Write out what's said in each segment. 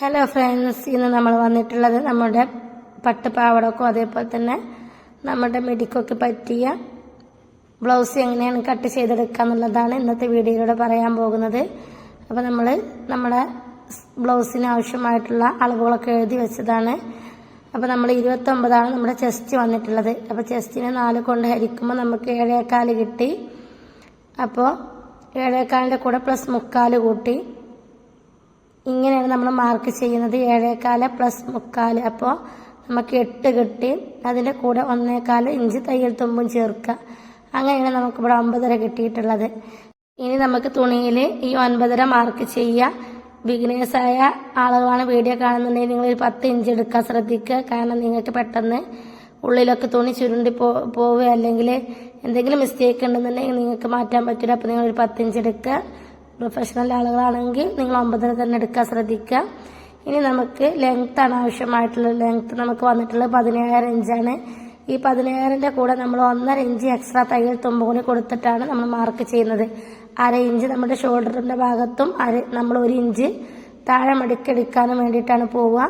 Hello friends ഇന്ന് നമ്മൾ വന്നിട്ടുള്ളത് നമ്മുടെ പട്ടുപാവടക്കും അതേപോലെ തന്നെ നമ്മുടെ മിടിക്കൊക്കെ പറ്റിയ ബ്ലൗസ് എങ്ങനെയാണ് കട്ട് ചെയ്തെടുക്കുക എന്നുള്ളതാണ് ഇന്നത്തെ വീഡിയോയിലൂടെ പറയാൻ പോകുന്നത്. അപ്പോൾ നമ്മൾ നമ്മുടെ ബ്ലൗസിന് ആവശ്യമായിട്ടുള്ള അളവുകളൊക്കെ എഴുതി വെച്ചതാണ്. അപ്പോൾ നമ്മൾ ഇരുപത്തൊമ്പതാണ് നമ്മുടെ ചെസ്റ്റ് വന്നിട്ടുള്ളത്. അപ്പോൾ ചെസ്റ്റിനെ നാല് കൊണ്ട് ഹരിക്കുമ്പോൾ നമുക്ക് ഏഴേക്കാൽ കിട്ടി. അപ്പോൾ ഏഴേക്കാലിന്റെ കൂടെ പ്ലസ് മുക്കാൽ കൂട്ടി. ഇങ്ങനെയാണ് നമ്മൾ മാർക്ക് ചെയ്യുന്നത്. ഏഴേകാൽ പ്ലസ് മുക്കാൽ. അപ്പോൾ നമുക്ക് എട്ട് കിട്ടി. അതിന്റെ കൂടെ ഒന്നേകാൽ ഇഞ്ച് തയ്യൽ തുമ്പും ചേർക്കുക. അങ്ങനെയാണ് നമുക്കിവിടെ ഒമ്പതര കിട്ടിയിട്ടുള്ളത്. ഇനി നമുക്ക് തുണിയിൽ ഈ ഒൻപതര മാർക്ക് ചെയ്യുക. ബിഗിനേഴ്സായ ആളുകളാണ് വീഡിയോ കാണുന്നുണ്ടെങ്കിൽ നിങ്ങൾ ഒരു പത്ത് ഇഞ്ച് എടുക്കാൻ ശ്രദ്ധിക്കുക. കാരണം നിങ്ങൾക്ക് പെട്ടെന്ന് ഉള്ളിലൊക്കെ തുണി ചുരുണ്ടി പോ പോവുക അല്ലെങ്കിൽ എന്തെങ്കിലും മിസ്റ്റേക്ക് ഉണ്ടെന്നുണ്ടെങ്കിൽ നിങ്ങൾക്ക് മാറ്റാൻ പറ്റില്ല. അപ്പോൾ നിങ്ങൾ ഒരു പത്ത് ഇഞ്ച് എടുക്കുക. പ്രൊഫഷണൽ ആളുകളാണെങ്കിൽ നിങ്ങൾ ഒമ്പതര തന്നെ എടുക്കാൻ ശ്രദ്ധിക്കുക. ഇനി നമുക്ക് ലെങ്ത് ആണ് ആവശ്യമായിട്ടുള്ള ലെങ്ത് നമുക്ക് വന്നിട്ടുള്ളത് പതിനേഴര ഇഞ്ചാണ് ഈ പതിനേഴരന്റെ കൂടെ നമ്മൾ ഒന്നര ഇഞ്ച് എക്സ്ട്രാ തയ്യൽ തുമ്പൂണി കൊടുത്തിട്ടാണ് നമ്മൾ മാർക്ക് ചെയ്യുന്നത്. അര ഇഞ്ച് നമ്മുടെ ഷോൾഡറിന്റെ ഭാഗത്തും അര നമ്മൾ ഒരു ഇഞ്ച് താഴെ മടുക്കെടുക്കാനും വേണ്ടിയിട്ടാണ് പോവുക.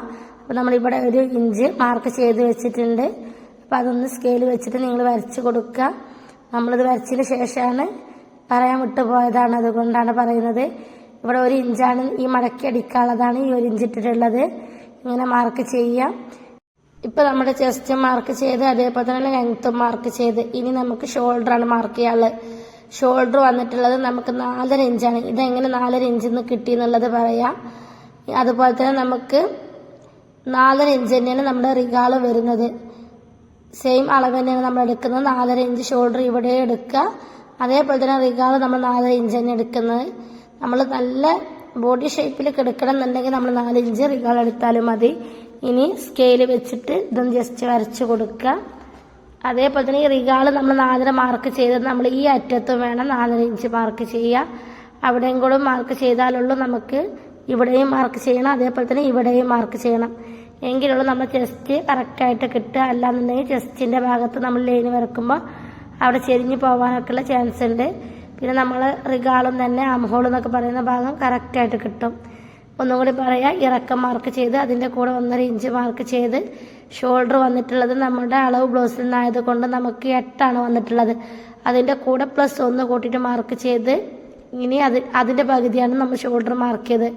അപ്പോൾ നമ്മളിവിടെ ഒരു ഇഞ്ച് മാർക്ക് ചെയ്ത് വെച്ചിട്ടുണ്ട്. അപ്പോൾ അതൊന്ന് സ്കെയിൽ വെച്ചിട്ട് നിങ്ങൾ വരച്ച് കൊടുക്കുക. നമ്മളിത് വരച്ചതിന് ശേഷമാണ് പറയാൻ വിട്ടുപോയതാണ് അതുകൊണ്ടാണ് പറയുന്നത്. ഇവിടെ ഒരു ഇഞ്ചാണ് ഈ മടക്കി അടിക്കാനുള്ളതാണ് ഈ ഒരു ഇഞ്ച് ഇട്ടിട്ടുള്ളത്. ഇങ്ങനെ മാർക്ക് ചെയ്യാം ഇപ്പൊ നമ്മുടെ ചെസ്റ്റ് മാർക്ക് ചെയ്ത് അതേപോലെ തന്നെ ലെങ്ത്തും മാർക്ക് ചെയ്ത് ഇനി നമുക്ക് ഷോൾഡറാണ് മാർക്ക് ചെയ്യാനുള്ളത്. ഷോൾഡർ വന്നിട്ടുള്ളത് നമുക്ക് നാലര ഇഞ്ചാണ്. ഇതെങ്ങനെ നാലര ഇഞ്ചിൽ കിട്ടി എന്നുള്ളത് പറയാം. അതുപോലെ തന്നെ നമുക്ക് നാലര ഇഞ്ച് തന്നെയാണ് നമ്മുടെ റിഗാൾ വരുന്നത്. സെയിം അളവ് തന്നെയാണ് നമ്മൾ എടുക്കുന്നത്. നാലര ഇഞ്ച് ഷോൾഡർ ഇവിടെ എടുക്കുക. അതേപോലെ തന്നെ റിഗാൾ നമ്മൾ നാല് ഇഞ്ച് തന്നെ എടുക്കുന്നത്. നമ്മൾ നല്ല ബോഡി ഷേപ്പിൽ കിടക്കണം എന്നുണ്ടെങ്കിൽ നമ്മൾ നാല് ഇഞ്ച് റിഗാൾ എടുത്താലും മതി. ഇനി സ്കെയിൽ വെച്ചിട്ട് ഇതൊന്ന് ജസ്റ്റ് വരച്ച് കൊടുക്കുക. അതേപോലെ തന്നെ ഈ റിഗാൾ നമ്മൾ നാലര മാർക്ക് ചെയ്തത് നമ്മൾ ഈ അറ്റത്തും വേണം നാലര ഇഞ്ച് മാർക്ക് ചെയ്യുക. അവിടെയും കൂടെ മാർക്ക് ചെയ്താലുള്ളൂ നമുക്ക് ഇവിടെയും മാർക്ക് ചെയ്യണം. അതേപോലെ തന്നെ ഇവിടെയും മാർക്ക് ചെയ്യണം. എങ്കിലുള്ളൂ നമ്മൾ ചെസ്റ്റ് കറക്റ്റായിട്ട് കിട്ടുക. അല്ലാന്നുണ്ടെങ്കിൽ ചെസ്റ്റിന്റെ ഭാഗത്ത് നമ്മൾ ലൈൻ വരക്കുമ്പോൾ അവിടെ ചെരിഞ്ഞ് പോകാനൊക്കെയുള്ള ചാൻസ് ഉണ്ട്. പിന്നെ നമ്മൾ റിഗാളും തന്നെ അംഹോൾ എന്നൊക്കെ പറയുന്ന ഭാഗം കറക്റ്റായിട്ട് കിട്ടും. ഒന്നും കൂടി പറയാം ഇറക്കം മാർക്ക് ചെയ്ത് അതിന്റെ കൂടെ ഒന്നര ഇഞ്ച് മാർക്ക് ചെയ്ത് ഷോൾഡർ വന്നിട്ടുള്ളത് നമ്മുടെ അളവ് ബ്ലൗസിൽ നിന്നായത് കൊണ്ട് നമുക്ക് എട്ടാണ് വന്നിട്ടുള്ളത്. അതിന്റെ കൂടെ പ്ലസ് ഒന്ന് കൂട്ടിയിട്ട് മാർക്ക് ചെയ്ത് ഇനി അത് അതിന്റെ പകുതിയാണ് നമ്മൾ ഷോൾഡർ മാർക്ക് ചെയ്ത്.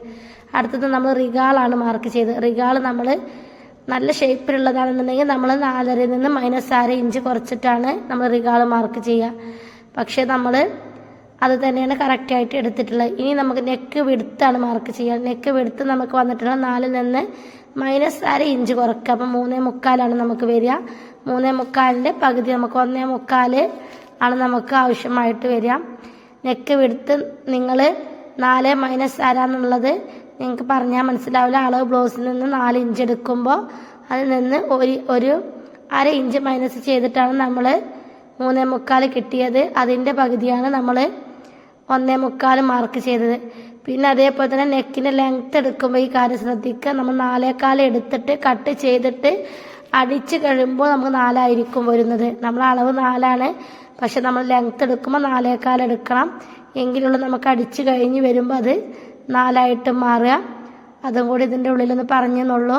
അടുത്തത് നമ്മൾ റിഗാളാണ് മാർക്ക് ചെയ്ത്. റിഗാൾ നമ്മൾ നല്ല ഷേപ്പിലുള്ളതാണെന്നുണ്ടെങ്കിൽ നമ്മൾ നാലരയിൽ നിന്ന് മൈനസ് ആറ് ഇഞ്ച് കുറച്ചിട്ടാണ് നമ്മൾ റിഗാൾ മാർക്ക് ചെയ്യുക. പക്ഷേ നമ്മൾ അത് തന്നെയാണ് കറക്റ്റായിട്ട് എടുത്തിട്ടുള്ളത്. ഇനി നമുക്ക് നെക്ക് വിടുത്താണ് മാർക്ക് ചെയ്യുക. നെക്ക് വിടുത്ത് നമുക്ക് വന്നിട്ടുള്ള നാലിൽ നിന്ന് മൈനസ് അര ഇഞ്ച് കുറക്കുക. അപ്പം മൂന്നേ മുക്കാലാണ് നമുക്ക് വരിക. മൂന്നേ മുക്കാലിന്റെ പകുതി നമുക്ക് ഒന്നേ മുക്കാൽ ആണ് നമുക്ക് ആവശ്യമായിട്ട് വരിക. നെക്ക് വിടുത്ത് നിങ്ങൾ നാല് മൈനസ് ആരാന്നുള്ളത് നിങ്ങൾക്ക് പറഞ്ഞാൽ മനസ്സിലാവില്ല. അളവ് ബ്ലൗസിൽ നിന്ന് നാല് ഇഞ്ച് എടുക്കുമ്പോൾ അതിൽ നിന്ന് ഒരു ഒരു അര ഇഞ്ച് മൈനസ് ചെയ്തിട്ടാണ് നമ്മൾ മൂന്നേ മുക്കാൽ കിട്ടിയത്. അതിന്റെ പകുതിയാണ് നമ്മൾ ഒന്നേ മുക്കാൽ മാർക്ക് ചെയ്തത്. പിന്നെ അതേപോലെ തന്നെ നെക്കിന്റെ ലെങ്ത് എടുക്കുമ്പോൾ ഈ കാര്യം ശ്രദ്ധിക്കുക നമ്മൾ നാലേക്കാൽ എടുത്തിട്ട് കട്ട് ചെയ്തിട്ട് അടിച്ച് കഴിയുമ്പോൾ നമുക്ക് നാലായിരിക്കും വരുന്നത്. നമ്മൾ അളവ് നാലാണ്. പക്ഷെ നമ്മൾ ലെങ്ത് എടുക്കുമ്പോൾ നാലേക്കാൽ എടുക്കണം. എങ്കിലുള്ള നമുക്ക് അടിച്ച് കഴിഞ്ഞ് വരുമ്പോൾ അത് നാലായിട്ട് മാറുക. അതും കൂടി ഇതിന്റെ ഉള്ളിലൊന്ന് പറഞ്ഞെന്നുള്ളൂ.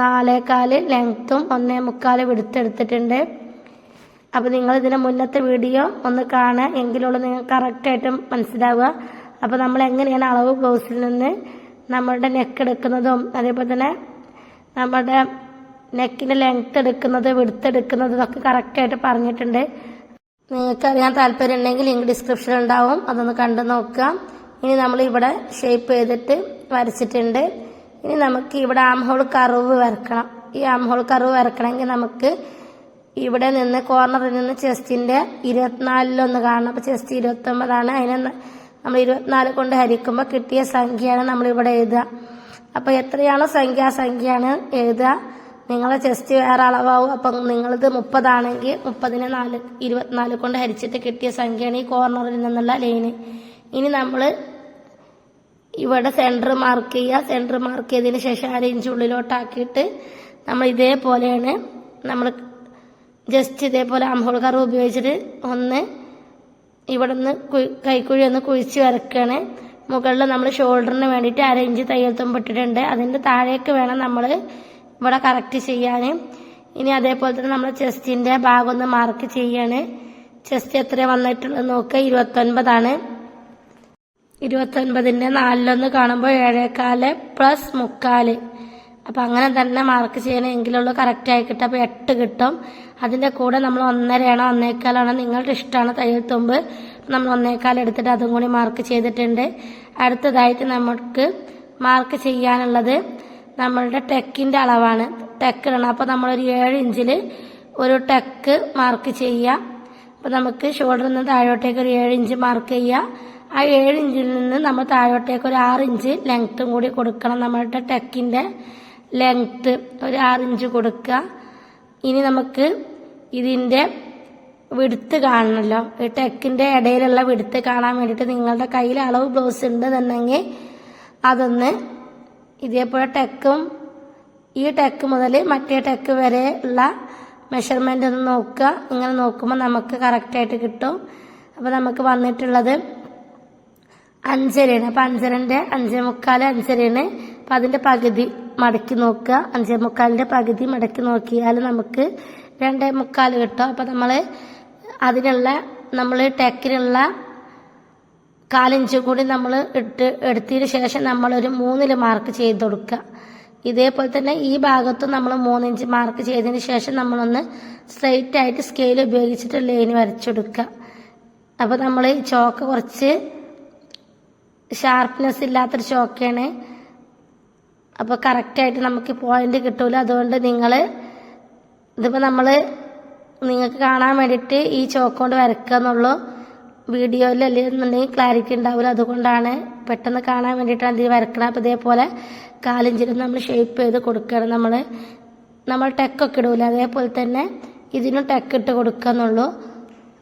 നാലേക്കാൽ ലെങ്ത്തും ഒന്നേ മുക്കാൽ വിടുത്തെടുത്തിട്ടുണ്ട്. അപ്പോൾ നിങ്ങൾ ഇതിന്റെ മുന്നത്തെ വീഡിയോ ഒന്ന് കാണുക. എങ്കിലുള്ളൂ നിങ്ങൾക്ക് കറക്റ്റായിട്ട് മനസ്സിലാവുക. അപ്പോൾ നമ്മൾ എങ്ങനെയാണ് അളവ് ബ്ലൗസിൽ നിന്ന് നമ്മളുടെ നെക്ക് എടുക്കുന്നതും അതേപോലെ തന്നെ നമ്മുടെ നെക്കിന്റെ ലെങ്ത്ത് എടുക്കുന്നത് വിടുത്തെടുക്കുന്നതും ഒക്കെ കറക്റ്റായിട്ട് പറഞ്ഞിട്ടുണ്ട്. നിങ്ങൾക്ക് അറിയാൻ താല്പര്യം ഉണ്ടെങ്കിൽ ലിങ്ക് ഡിസ്ക്രിപ്ഷനിൽ ഉണ്ടാവും. അതൊന്ന് കണ്ടു നോക്കാം ഇനി നമ്മൾ ഇവിടെ ഷേപ്പ് ചെയ്തിട്ട് വരച്ചിട്ടുണ്ട്. ഇനി നമുക്ക് ഇവിടെ ആംഹോൾ കറുവ് വരക്കണം. ഈ ആംഹോൾ കറുവ് വരക്കണമെങ്കിൽ നമുക്ക് ഇവിടെ നിന്ന് കോർണറിൽ നിന്ന് ചെസ്റ്റിന്റെ ഇരുപത്തിനാലിലൊന്ന് കാണണം. അപ്പോൾ ചെസ്റ്റ് ഇരുപത്തൊമ്പതാണ്. അതിനെ നമ്മൾ ഇരുപത്തിനാല് കൊണ്ട് ഹരിക്കുമ്പോൾ കിട്ടിയ സംഖ്യയാണ് നമ്മൾ ഇവിടെ എഴുതുക. അപ്പോൾ എത്രയാണോ സംഖ്യ ആ സംഖ്യയാണ് എഴുതുക. നിങ്ങളെ ചെസ്റ്റ് വേറെ അളവാവും. അപ്പം നിങ്ങളത് മുപ്പതാണെങ്കിൽ മുപ്പതിനെ നാല് ഇരുപത്തിനാല് കൊണ്ട് ഹരിച്ചിട്ട് കിട്ടിയ സംഖ്യയാണ് ഈ കോർണറിൽ നിന്നുള്ള ലൈന് ഇനി നമ്മൾ ഇവിടെ സെന്റർ മാർക്ക് ചെയ്യുക. സെന്റർ മാർക്ക് ചെയ്തതിന് ശേഷം അര ഇഞ്ച് ഉള്ളിലോട്ടാക്കിയിട്ട് നമ്മൾ ഇതേപോലെയാണ് നമ്മൾ ജസ്റ്റ് ഇതേപോലെ അംഹോൾ കർവ് ഉപയോഗിച്ചിട്ട് ഒന്ന് ഇവിടെ നിന്ന് കൈക്കുഴി ഒന്ന് കുഴിച്ച് വരക്കുകയാണ് മുകളിൽ നമ്മൾ ഷോൾഡറിന് വേണ്ടിയിട്ട് അര ഇഞ്ച് തയ്യൽ തുമ്പിട്ടിട്ടുണ്ട് അതിന്റെ താഴേക്ക് വേണം നമ്മൾ ഇവിടെ കറക്റ്റ് ചെയ്യാൻ. ഇനി അതേപോലെ തന്നെ നമ്മൾ ചെസ്റ്റിന്റെ ഭാഗം ഒന്ന് മാർക്ക് ചെയ്യാണ്. ചെസ്റ്റ് എത്ര വന്നിട്ടുള്ളത് നോക്കുക. ഇരുപത്തൊൻപതാണ്. ഇരുപത്തൊൻപതിന്റെ നാലിലൊന്ന് കാണുമ്പോൾ ഏഴേക്കാൽ പ്ലസ് മുക്കാൽ. അപ്പം അങ്ങനെ തന്നെ മാർക്ക് ചെയ്യണം എങ്കിലുള്ളൂ കറക്റ്റായി കിട്ടും. അപ്പോൾ എട്ട് കിട്ടും. അതിന്റെ കൂടെ നമ്മൾ ഒന്നരയാണോ ഒന്നേക്കാലാണോ നിങ്ങളുടെ ഇഷ്ടമാണ് തയ്യൽ തുമ്പ്. നമ്മൾ ഒന്നേക്കാൽ എടുത്തിട്ട് അതും കൂടി മാർക്ക് ചെയ്തിട്ടുണ്ട്. അടുത്തതായിട്ട് നമുക്ക് മാർക്ക് ചെയ്യാനുള്ളത് നമ്മളുടെ ടെക്കിന്റെ അളവാണ്. ടെക്ക് ഇടണം. അപ്പോൾ നമ്മളൊരു ഏഴ് ഇഞ്ചിൽ ഒരു ടെക്ക് മാർക്ക് ചെയ്യാം. അപ്പോൾ നമുക്ക് ഷോൾഡറിൽ നിന്ന് താഴോട്ടേക്ക് ഒരു ഏഴ് ഇഞ്ച് മാർക്ക് ചെയ്യുക ആ ഏഴ് ഇഞ്ചിൽ നിന്ന് നമ്മൾ താഴോട്ടേക്ക് ഒരു ആറ് ഇഞ്ച് ലെങ്ത്തും കൂടി കൊടുക്കണം. നമ്മളുടെ ടെക്കിന്റെ ലെങ്ത്ത് ഒരു ആറ് ഇഞ്ച് കൊടുക്കുക. ഇനി നമുക്ക് ഇതിന്റെ വിടുത്ത് കാണണമല്ലോ ഈ ടെക്കിന്റെ ഇടയിലുള്ള വിടുത്ത് കാണാൻ വേണ്ടിയിട്ട് നിങ്ങളുടെ കയ്യിൽ അളവ് ബ്ലൗസ് ഉണ്ടെന്നുണ്ടെങ്കിൽ അതൊന്ന് ഇതേപോലെ ടെക്കും. ഈ ടെക്ക് മുതൽ മറ്റേ ടെക്ക് വരെ ഉള്ള മെഷർമെന്റ് ഒന്ന് നോക്കുക. ഇങ്ങനെ നോക്കുമ്പോൾ നമുക്ക് കറക്റ്റായിട്ട് കിട്ടും. അപ്പോൾ നമുക്ക് വന്നിട്ടുള്ളത് അഞ്ചരയാണ്. അപ്പം അഞ്ചരന്റെ അഞ്ചേ മുക്കാൽ അഞ്ചരയാണ്. അപ്പം അതിന്റെ പകുതി മടക്കി നോക്കുക. അഞ്ചേ മുക്കാലിന്റെ പകുതി മടക്കി നോക്കിയാൽ നമുക്ക് രണ്ടേ മുക്കാൽ കിട്ടും. അപ്പം നമ്മൾ അതിനുള്ള നമ്മൾ ടെക്കിനുള്ള കാലിഞ്ച് കൂടി നമ്മൾ ഇട്ട് എടുത്തതിന് ശേഷം നമ്മളൊരു മൂന്നിൽ മാർക്ക് ചെയ്ത് കൊടുക്കുക. ഇതേപോലെ തന്നെ ഈ ഭാഗത്തും നമ്മൾ മൂന്നിഞ്ച് മാർക്ക് ചെയ്തതിന് ശേഷം നമ്മളൊന്ന് സ്ട്രെയിറ്റ് ആയിട്ട് സ്കെയിൽ ഉപയോഗിച്ചിട്ട് ലൈൻ വരച്ചെടുക്കുക. അപ്പോൾ നമ്മൾ ചോക്ക് കുറച്ച് ഷാർപ്നെസ് ഇല്ലാത്തൊരു ചോക്കയാണ് അപ്പോൾ കറക്റ്റായിട്ട് നമുക്ക് പോയിന്റ് കിട്ടൂല. അതുകൊണ്ട് നിങ്ങൾ ഇതിപ്പോൾ നമ്മൾ നിങ്ങൾക്ക് കാണാൻ വേണ്ടിയിട്ട് ഈ ചോക്ക് കൊണ്ട് വരക്കുക എന്നുള്ളൂ. വീഡിയോയിൽ അല്ലെന്നുണ്ടെങ്കിൽ ക്ലാരിറ്റി ഉണ്ടാവില്ല. അതുകൊണ്ടാണ് പെട്ടെന്ന് കാണാൻ വേണ്ടിയിട്ടാണ് ഇത് വരക്കണം അപ്പോൾ ഇതേപോലെ കാലിഞ്ചിലും നമ്മൾ ഷേപ്പ് ചെയ്ത് കൊടുക്കുകയാണ് നമ്മൾ നമ്മൾ ടെക്കൊക്കെ ഇടൂല. അതേപോലെ തന്നെ ഇതിനും ടെക്ക് ഇട്ട് കൊടുക്കുക എന്നുള്ളൂ.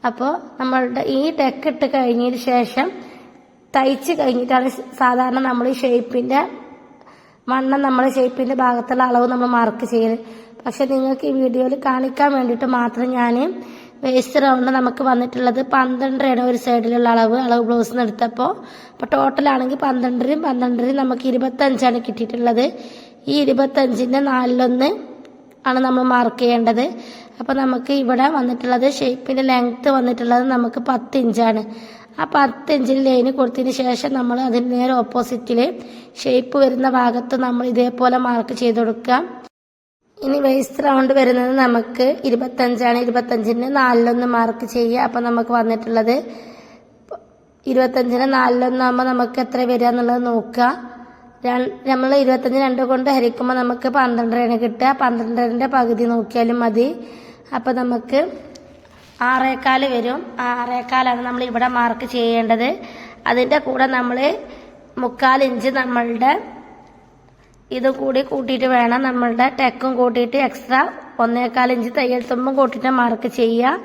അപ്പോൾ നമ്മളുടെ ഈ ടെക്ക് ഇട്ട് കഴിഞ്ഞതിന് ശേഷം തയ്ച്ച് കഴിഞ്ഞിട്ടാണ് സാധാരണ നമ്മൾ ഈ ഷേപ്പിന്റെ വണ്ണം നമ്മൾ ഷേപ്പിന്റെ ഭാഗത്തുള്ള അളവ് നമ്മൾ മാർക്ക് ചെയ്യൽ പക്ഷെ നിങ്ങൾക്ക് ഈ വീഡിയോയിൽ കാണിക്കാൻ വേണ്ടിയിട്ട് മാത്രം ഞാൻ വേസ്റ്റ് റൗണ്ട് നമുക്ക് വന്നിട്ടുള്ളത് പന്ത്രണ്ടരയാണ് ഒരു സൈഡിലുള്ള അളവ് അളവ് ബ്ലൗസ് എടുത്തപ്പോൾ അപ്പോൾ ടോട്ടലാണെങ്കിൽ പന്ത്രണ്ടരയും പന്ത്രണ്ടരയും നമുക്ക് ഇരുപത്തഞ്ചാണ് കിട്ടിയിട്ടുള്ളത്. ഈ ഇരുപത്തഞ്ചിന്റെ നാലിലൊന്ന് ആണ് നമ്മൾ മാർക്ക് ചെയ്യേണ്ടത്. അപ്പോൾ നമുക്ക് ഇവിടെ വന്നിട്ടുള്ളത് ഷേപ്പിന്റെ ലെങ്ത്ത് വന്നിട്ടുള്ളത് നമുക്ക് പത്ത് ഇഞ്ചാണ് ആ പത്ത് ഇഞ്ചിൽ ലൈന് കൊടുത്തതിന് ശേഷം നമ്മൾ അതിന് നേരെ ഓപ്പോസിറ്റിൽ ഷേപ്പ് വരുന്ന ഭാഗത്ത് നമ്മൾ ഇതേപോലെ മാർക്ക് ചെയ്ത് കൊടുക്കാം ഇനി വേസ്റ്റ് റൗണ്ട് വരുന്നത് നമുക്ക് ഇരുപത്തഞ്ചാണ്. ഇരുപത്തഞ്ചിന് നാലിലൊന്ന് മാർക്ക് ചെയ്യുക. അപ്പം നമുക്ക് വന്നിട്ടുള്ളത് ഇരുപത്തഞ്ചിന് നാലിലൊന്നാകുമ്പോൾ നമുക്ക് എത്ര വരിക എന്നുള്ളത് നോക്കുക. നമ്മൾ ഇരുപത്തഞ്ച് രണ്ട് കൊണ്ട് ഹരിക്കുമ്പോൾ നമുക്ക് പന്ത്രണ്ടരയാണ് കിട്ടുക. പന്ത്രണ്ടരന്റെ പകുതി നോക്കിയാലും മതി. അപ്പോൾ നമുക്ക് ആറേക്കാൽ വരും. ആറേക്കാലാണ് നമ്മൾ ഇവിടെ മാർക്ക് ചെയ്യേണ്ടത്. അതിന്റെ കൂടെ നമ്മൾ മുക്കാൽ ഇഞ്ച് നമ്മളുടെ ഇത് കൂടി കൂട്ടിയിട്ട് വേണം. നമ്മളുടെ ടെക്കും കൂട്ടിയിട്ട് എക്സ്ട്രാ ഒന്നേക്കാൽ ഇഞ്ച് തയ്യൽ തുമ്പും കൂട്ടിയിട്ട് മാർക്ക് ചെയ്യുക.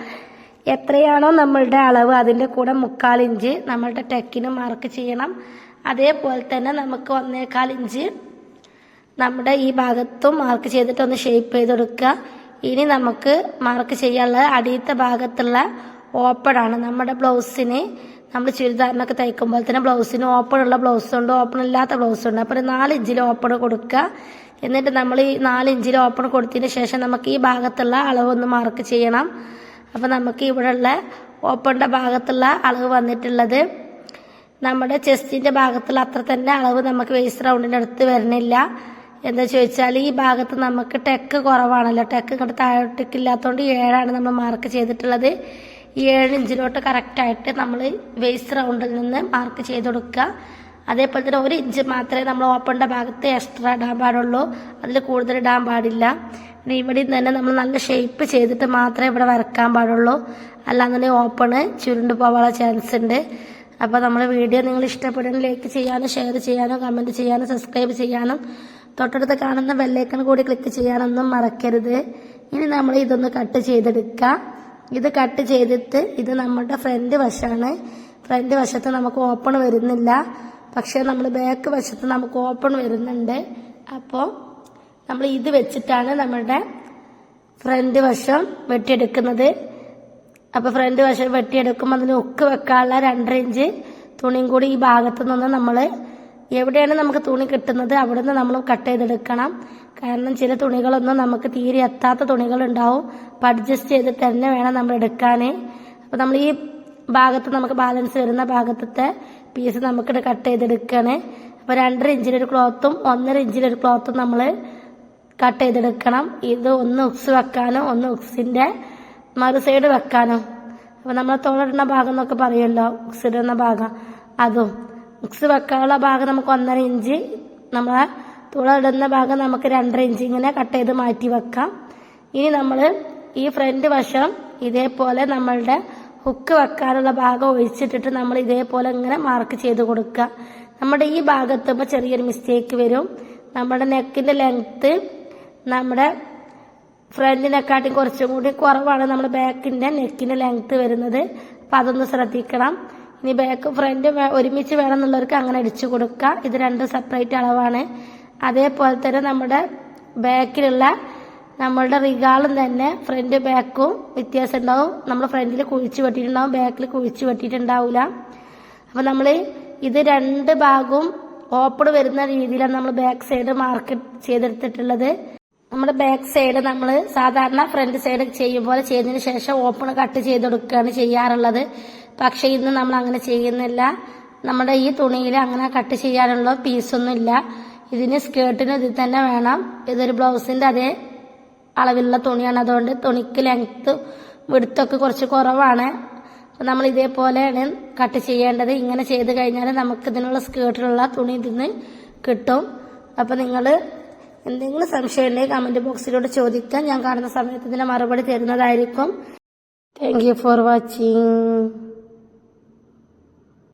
എത്രയാണോ നമ്മളുടെ അളവ് അതിന്റെ കൂടെ മുക്കാൽ ഇഞ്ച് നമ്മളുടെ ടെക്കിന് മാർക്ക് ചെയ്യണം. അതേപോലെ തന്നെ നമുക്ക് ഒന്നേകാൽ ഇഞ്ച് നമ്മുടെ ഈ ഭാഗത്തും മാർക്ക് ചെയ്തിട്ട് ഒന്ന് ഷേപ്പ് ചെയ്ത് കൊടുക്കുക ഇനി നമുക്ക് മാർക്ക് ചെയ്യാനുള്ള അടിയത്തെ ഭാഗത്തുള്ള ഓപ്പൺ ആണ്. നമ്മുടെ ബ്ലൗസിന് നമ്മൾ ചുരിദാറിനൊക്കെ തയ്ക്കുമ്പോൾ തന്നെ ബ്ലൗസിന് ബ്ലൗസ് ഉണ്ട് ഓപ്പൺ ഇല്ലാത്ത ബ്ലൗസ് ഉണ്ട്. അപ്പോൾ ഒരു ഇഞ്ചിൽ ഓപ്പൺ കൊടുക്കുക. എന്നിട്ട് നമ്മൾ ഈ നാല് ഇഞ്ചിൽ ഓപ്പൺ കൊടുത്തതിന് ശേഷം നമുക്ക് ഈ ഭാഗത്തുള്ള അളവ് ഒന്ന് മാർക്ക് ചെയ്യണം. അപ്പോൾ നമുക്ക് ഇവിടെയുള്ള ഓപ്പണിന്റെ ഭാഗത്തുള്ള അളവ് വന്നിട്ടുള്ളത് നമ്മുടെ ചെസ്റ്റിന്റെ ഭാഗത്തുള്ള അത്ര തന്നെ അളവ് നമുക്ക് വേസ്റ്റ് റൗണ്ടിന്റെ അടുത്ത് വരുന്നില്ല എന്താ ചോദിച്ചാൽ ഈ ഭാഗത്ത് നമുക്ക് ടെക്ക് കുറവാണല്ലോ. ടെക്ക് ഇങ്ങോട്ട് താഴോട്ടേക്ക് ഇല്ലാത്തതുകൊണ്ട് ഏഴാണ് നമ്മൾ മാർക്ക് ചെയ്തിട്ടുള്ളത്. ഈ ഏഴ് ഇഞ്ചിലോട്ട് കറക്റ്റായിട്ട് നമ്മൾ വേസ്റ്റ് റൗണ്ടിൽ നിന്ന് മാർക്ക് ചെയ്ത് കൊടുക്കുക അതേപോലെ തന്നെ ഒരു ഇഞ്ച് മാത്രമേ നമ്മൾ ഓപ്പണിന്റെ ഭാഗത്ത് എക്സ്ട്രാ ഇടാൻ പാടുള്ളൂ. അതിൽ കൂടുതൽ ഇടാൻ പാടില്ല. പിന്നെ ഇവിടെയും തന്നെ നമ്മൾ നല്ല ഷേപ്പ് ചെയ്തിട്ട് മാത്രമേ ഇവിടെ വരക്കാൻ പാടുള്ളൂ. അല്ലാന്നുണ്ടെങ്കിൽ ഓപ്പണ് ചുരുണ്ട് പോകാനുള്ള ചാൻസ് ഉണ്ട്. അപ്പോൾ നമ്മുടെ വീഡിയോ നിങ്ങൾ ഇഷ്ടപ്പെടുന്ന ലൈക്ക് ചെയ്യാനും ഷെയർ ചെയ്യാനും കമന്റ് ചെയ്യാനും സബ്സ്ക്രൈബ് ചെയ്യാനും തൊട്ടടുത്ത് കാണുന്ന ബെല്ലൈക്കൺ കൂടി ക്ലിക്ക് ചെയ്യാനൊന്നും മറക്കരുത്. ഇനി നമ്മൾ ഇതൊന്ന് കട്ട് ചെയ്തെടുക്കാം. ഇത് കട്ട് ചെയ്തിട്ട് ഇത് നമ്മുടെ ഫ്രണ്ട് വശമാണ്. ഫ്രണ്ട് വശത്ത് നമുക്ക് ഓപ്പൺ വരുന്നില്ല. പക്ഷേ നമ്മൾ ബാക്ക് വശത്ത് നമുക്ക് ഓപ്പൺ വരുന്നുണ്ട്. അപ്പോൾ നമ്മൾ ഇത് വെച്ചിട്ടാണ് നമ്മുടെ ഫ്രണ്ട് വശം വെട്ടിയെടുക്കുന്നത്. അപ്പോൾ ഫ്രണ്ട് വശം വെട്ടിയെടുക്കുമ്പോൾ അതിന് ഉക്ക് വെക്കാനുള്ള രണ്ടര ഇഞ്ച് തുണിയും കൂടി ഈ ഭാഗത്തു നിന്ന് നമ്മൾ എവിടെയാണ് നമുക്ക് തുണി കിട്ടുന്നത്? അവിടെ നിന്ന് നമ്മൾ കട്ട് ചെയ്തെടുക്കണം. കാരണം ചില തുണികളൊന്നും നമുക്ക് തീരെ എത്താത്ത തുണികളുണ്ടാവും. അപ്പം അഡ്ജസ്റ്റ് ചെയ്ത് തന്നെ വേണം നമ്മൾ എടുക്കാൻ അപ്പം നമ്മൾ ഈ ഭാഗത്ത് നമുക്ക് ബാലൻസ് വരുന്ന ഭാഗത്തത്തെ പീസ് നമുക്കിത് കട്ട് ചെയ്തെടുക്കണേ. അപ്പോൾ രണ്ടര ഇഞ്ചിലൊരു ക്ലോത്തും ഒന്നര ഇഞ്ചിലൊരു ക്ലോത്തും നമ്മൾ കട്ട് ചെയ്തെടുക്കണം. ഇത് ഒന്ന് ഉക്സ് വെക്കാനോ ഒന്ന് ഉക്സിന്റെ മറു സൈഡ് വെക്കാനോ. അപ്പോൾ നമ്മൾ തോളിടുന്ന ഭാഗം എന്നൊക്കെ പറയുമല്ലോ ഉക്സിടുന്ന ഭാഗം. അതും. ഉക്സ് വെക്കാനുള്ള ഭാഗം നമുക്ക് ഒന്നര ഇഞ്ച്. നമ്മളെ തുളയിടുന്ന ഭാഗം നമുക്ക് രണ്ടര ഇഞ്ച്. ഇങ്ങനെ കട്ട് ചെയ്ത് മാറ്റി വെക്കാം. ഇനി നമ്മൾ ഈ ഫ്രണ്ട് വശം ഇതേപോലെ നമ്മളുടെ ഹുക്ക് വെക്കാനുള്ള ഭാഗം ഒഴിച്ചിട്ടിട്ട് നമ്മൾ ഇതേപോലെ ഇങ്ങനെ മാർക്ക് ചെയ്ത് കൊടുക്കുക. നമ്മുടെ ഈ ഭാഗത്ത് ഇപ്പോൾ ചെറിയൊരു മിസ്റ്റേക്ക് വരും. നമ്മുടെ നെക്കിന്റെ ലെങ്ത്ത് നമ്മുടെ ഫ്രണ്ടിനെക്കാട്ടി കുറച്ചും കൂടി കുറവാണ് നമ്മുടെ ബാക്കിന്റെ നെക്കിന്റെ ലെങ്ത്ത് വരുന്നത്. അപ്പം അതൊന്ന് ശ്രദ്ധിക്കണം. ഇനി ബാക്ക് ഫ്രണ്ട് ഒരുമിച്ച് വേണം എന്നുള്ളവർക്ക് അങ്ങനെ അടിച്ചു കൊടുക്കുക ഇത് രണ്ട് സെപ്പറേറ്റ് അളവാണ്. അതേപോലെ തന്നെ നമ്മുടെ ബാക്കിലുള്ള നമ്മളുടെ റിഗാളും തന്നെ ഫ്രണ്ട് ബാക്കും വ്യത്യാസം ഉണ്ടാവും. നമ്മൾ ഫ്രണ്ടിൽ കുഴിച്ചു വെട്ടിയിട്ടുണ്ടാവും ബാക്കിൽ കുഴിച്ചു വെട്ടിയിട്ടുണ്ടാവില്ല അപ്പം നമ്മൾ ഇത് രണ്ട് ഭാഗവും ഓപ്പൺ വരുന്ന രീതിയിലാണ് നമ്മൾ ബാക്ക് സൈഡ് മാർക്ക് ചെയ്തെടുത്തിട്ടുള്ളത്. നമ്മുടെ ബാക്ക് സൈഡ് നമ്മൾ സാധാരണ ഫ്രണ്ട് സൈഡ് ചെയ്യും പോലെ ചെയ്തതിന് ശേഷം ഓപ്പൺ കട്ട് ചെയ്തെടുക്കുകയാണ് ചെയ്യാറുള്ളത്. പക്ഷെ ഇന്ന് നമ്മൾ അങ്ങനെ ചെയ്യുന്നില്ല. നമ്മുടെ ഈ തുണിയിൽ അങ്ങനെ കട്ട് ചെയ്യാനുള്ള പീസൊന്നും ഇല്ല. ഇതിന് സ്കേർട്ടിന് ഇതിൽ തന്നെ വേണം. ഇതൊരു ബ്ലൗസിന്റെ അതേ അളവിലുള്ള തുണിയാണ്. അതുകൊണ്ട് തുണിക്ക് ലെങ്ത്ത് വിടുത്തൊക്കെ കുറച്ച് കുറവാണ്. നമ്മൾ ഇതേപോലെയാണ് കട്ട് ചെയ്യേണ്ടത്. ഇങ്ങനെ ചെയ്ത് കഴിഞ്ഞാൽ നമുക്ക് ഇതിനുള്ള സ്കേർട്ടിലുള്ള തുണി ഇതിന് കിട്ടും. അപ്പം നിങ്ങൾ എന്തെങ്കിലും സംശയം ഉണ്ടെങ്കിൽ കമന്റ് ബോക്സിലൂടെ ചോദിക്കാം ഞാൻ കാണുന്ന സമയത്ത് ഇതിന് മറുപടി തരുന്നതായിരിക്കും. Thank for watching